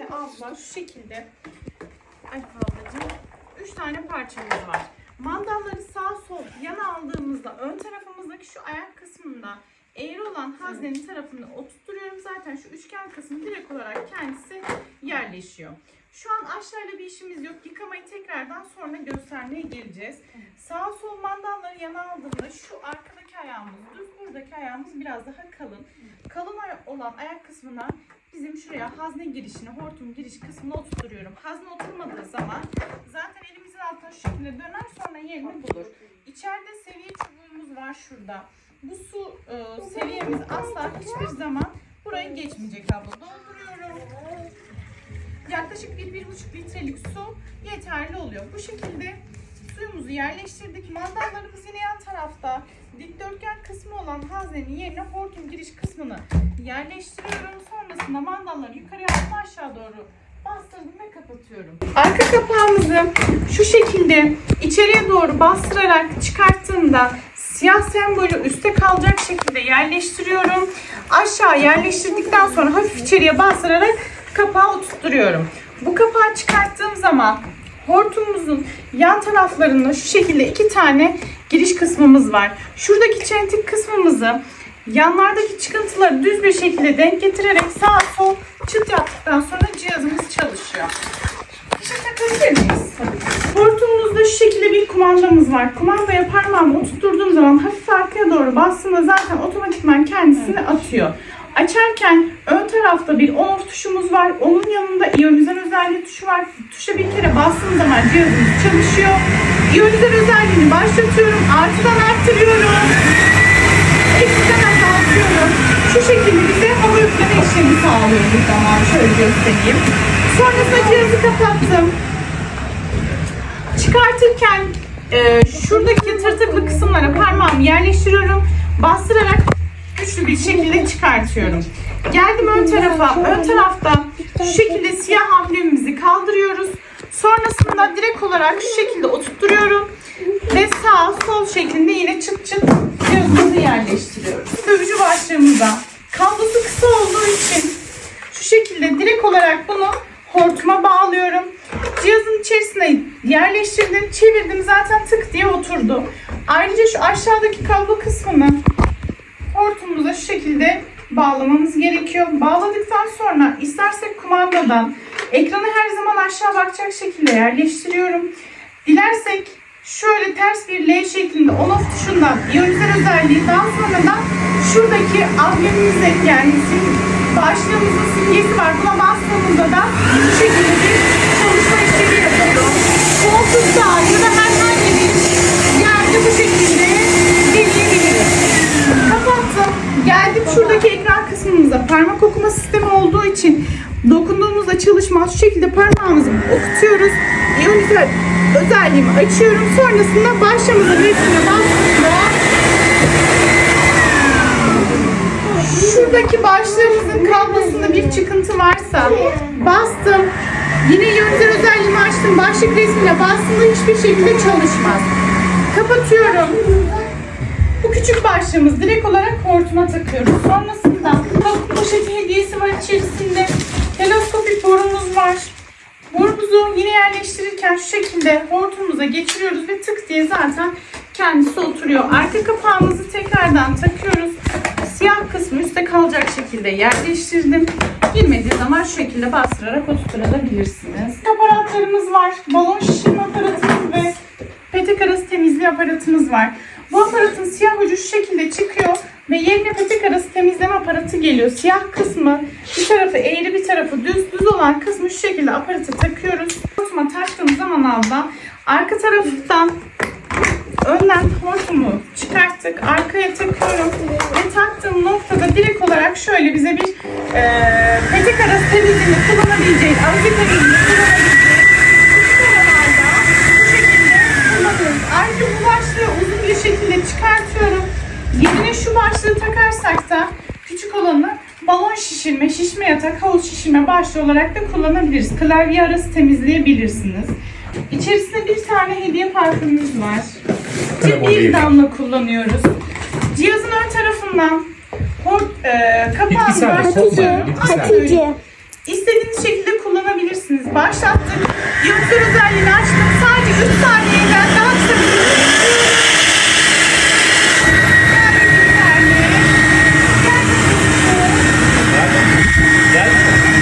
de abla şu şekilde ay ablacığım 3 tane parçamız var. Mandalları sağ sol yana aldığımızda ön tarafımızdaki şu ayak kısmında eğri olan haznenin tarafını oturtuyorum. Zaten şu üçgen kısmı direkt olarak kendisi yerleşiyor. Şu an aşağıyla bir işimiz yok. Yıkamayı tekrardan sonra göstermeye geleceğiz. Sağ sol mandalları yana aldığımda şu arkadaki ayağımız düz, buradaki ayağımız biraz daha kalın. Kalın olan ayak kısmına bizim şuraya hazne girişine, hortum giriş kısmına oturtuyorum. Hazne oturmadığı zaman zaten elimizin altına şu şekilde döner sonra yerini bulur. İçeride seviye çubuğumuz var şurada. Bu su e, seviyemiz asla hiçbir zaman buraya geçmeyecek abla. Dolduruyorum. Yaklaşık 1-1,5 litrelik su yeterli oluyor. Bu şekilde suyumuzu yerleştirdik. Mandallarımız yine yan tarafta. Dikdörtgen kısmı olan haznenin yerine hortum giriş kısmını yerleştiriyorum. Sonrasında mandalları yukarıya alıp aşağı doğru bastırdım ve kapatıyorum. Arka kapağımızı şu şekilde içeriye doğru bastırarak çıkarttığımda siyah sembolü üste kalacak şekilde yerleştiriyorum. Aşağı yerleştirdikten sonra hafif içeriye bastırarak kapağı oturtturuyorum. Bu kapağı çıkarttığım zaman hortumumuzun yan taraflarında şu şekilde iki tane giriş kısmımız var. Şuradaki çentik kısmımızı yanlardaki çıkıntıları düz bir şekilde denk getirerek sağ sol çıt yaptıktan sonra cihazımız çalışıyor. Fişe takabilir miyiz? Hortumumuzda şu şekilde bir kumandamız var. Kumandaya parmağımı oturtturduğum zaman hafif arkaya doğru bastığımda zaten otomatikman kendisini atıyor. Açarken ön tarafta bir on off tuşumuz var. Onun yanında iyonizer özelliği tuşu var. Tuşa bir kere bastığım zaman cihazımız çalışıyor. İyonizer özelliğini başlatıyorum. Artıdan arttırıyorum. Eksiden azaltıyorum. Şu şekilde bize hava üfleme işlemi sağlıyor bu zaman. Şöyle göstereyim. Sonrasında cihazı kapattım. Çıkartırken e, şuradaki tırtıklı kısımlara parmağımı yerleştiriyorum. Bastırarak güçlü bir şekilde çıkartıyorum. Geldim ön tarafa. Ön tarafta şu şekilde siyah amblemimizi kaldırıyoruz. Sonrasında direkt olarak şu şekilde oturtturuyorum. Ve sağ sol şeklinde yine çıt çıt cihazımızı yerleştiriyoruz. Dövücü başlığımıza kablosu kısa olduğu için şu şekilde direkt olarak bunu hortuma bağlıyorum. Cihazın içerisine yerleştirdim, çevirdim zaten tık diye oturdu. Ayrıca şu aşağıdaki kablo kısmını hortumumuza şu şekilde bağlamamız gerekiyor. Bağladıktan sonra istersek kumandadan ekranı her zaman aşağı bakacak şekilde yerleştiriyorum. Dilersek şöyle ters bir L şeklinde on off tuşundan iyonizer özelliği daha sonradan şuradaki amblemimize yani sim, başlığımızın simgesi var. Buna bastığımızda da bu şekilde bir çalışma işlemi yapıyor. Koltukta şuradaki ekran kısmımıza. Parmak okuma sistemi olduğu için dokunduğumuzda çalışmaz. Şu şekilde parmağımızı okutuyoruz. İyonizer özelliğimi açıyorum. Sonrasında başlamızın resmine bastığımda şuradaki başlığımızın kablosunda bir çıkıntı varsa bastım. Yine iyonizer özelliğimi açtım. Başlık resmine bastığımda hiçbir şekilde çalışmaz. Kapatıyorum. Bu küçük başlığımız direkt olarak hortuma takıyoruz. Sonrasında kabuk poşeti hediyesi var içerisinde. Teleskopik borumuz var. Borumuzu yine yerleştirirken şu şekilde hortumumuza geçiriyoruz ve tık diye zaten kendisi oturuyor. Arka kapağımızı tekrardan takıyoruz. Siyah kısmı üstte kalacak şekilde yerleştirdim. Girmediği zaman şu şekilde bastırarak oturtturabilirsiniz. Aparatlarımız var. Balon şişirme aparatımız ve petek arası temizliği aparatımız var. Aparatın siyah ucu şu şekilde çıkıyor ve yerine petek arası temizleme aparatı geliyor. Siyah kısmı bir tarafı eğri bir tarafı düz düz olan kısmı şu şekilde aparata takıyoruz. Hortuma taktığım zaman alda arka taraftan önden hortumu çıkarttık. Arkaya takıyorum ve taktığım noktada direkt olarak şöyle bize bir eee petek arası temizliğini kullanabileceğiz. Avucu temizliğini kullanabileceğiz. Bu şekilde kullanıyoruz. Ayrıca bu başlığı uzun şekilde çıkartıyorum. Yerine şu başlığı takarsak da küçük olanı balon şişirme, şişme yatak, havuz şişirme başlığı olarak da kullanabiliriz. Klavye arası temizleyebilirsiniz. İçerisinde bir tane hediye parfümümüz var. O Bir damla kullanıyoruz. Cihazın ön tarafından hort, e, kapağını. Bitkisel. Hatice. İstediğiniz şekilde kullanabilirsiniz. Başlattık. Yıldızlar özelliğini açtım. Sadece 3 saniyeden daha kısa bir süre tutuyorum. Geldim bir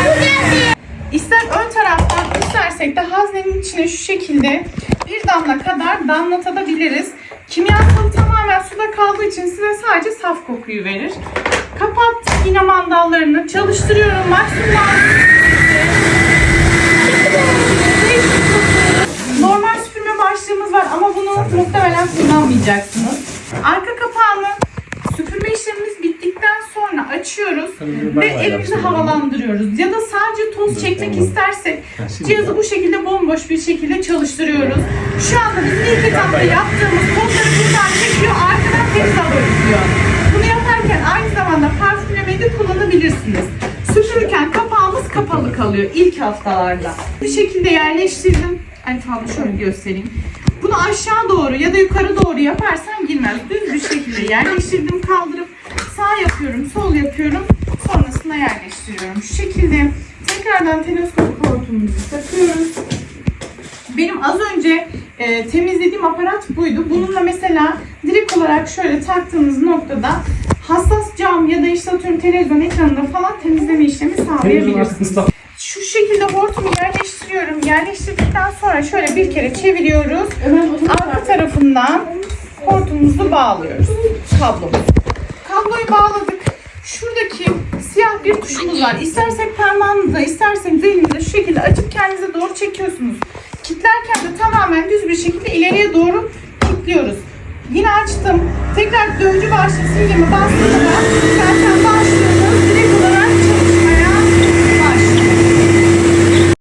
saniye. İster ön taraftan istersek de haznenin içine şu şekilde bir damla kadar damlatabiliriz. Kimyasalı tamamen suda kaldığı için size sadece saf kokuyu verir. Kapattık yine mandallarını çalıştırıyorum maksimum. Normal süpürme başlığımız var ama bunu muhtemelen kullanmayacaksınız. Arka kapağını süpürme işlemimiz açıyoruz ve evimizi havalandırıyoruz. Ya da sadece toz çekmek istersek cihazı bu şekilde bomboş bir şekilde çalıştırıyoruz. Şu anda bizim ilk etapta yaptığımız tozları buradan çekiyor, arkadan temiz hava üflüyor. Bunu yaparken aynı zamanda parfümlemeyi de kullanabilirsiniz. Süpürürken kapağımız kapalı kalıyor ilk haftalarda. Bu şekilde yerleştirdim. Ay fazla şöyle göstereyim. Bunu aşağı doğru ya da yukarı doğru yaparsan girmez. Düz bir şekilde yerleştirdim kaldırıp sağ yapıyorum, sol yapıyorum. Sonrasında yerleştiriyorum. Şu şekilde tekrardan teleskop hortumumuzu takıyoruz. Benim az önce e, temizlediğim aparat buydu. Bununla mesela direkt olarak şöyle taktığınız noktada hassas cam ya da işte atıyorum televizyon ekranında falan temizleme işlemi sağlayabilirsiniz. Şu şekilde hortumu yerleştiriyorum. Yerleştirdikten sonra şöyle bir kere çeviriyoruz. Arka tarafından hortumumuzu bağlıyoruz. Kablomuzu. Bağladık. Şuradaki siyah bir tuşumuz var. İstersek parmağınızla, isterseniz elinizle şu şekilde açıp kendinize doğru çekiyorsunuz. Kitlerken de tamamen düz bir şekilde ileriye doğru kilitliyoruz. Yine açtım. Tekrar dövücü başlığı simgemi bastığımda zaten başlığımız direkt olarak çalışıyor.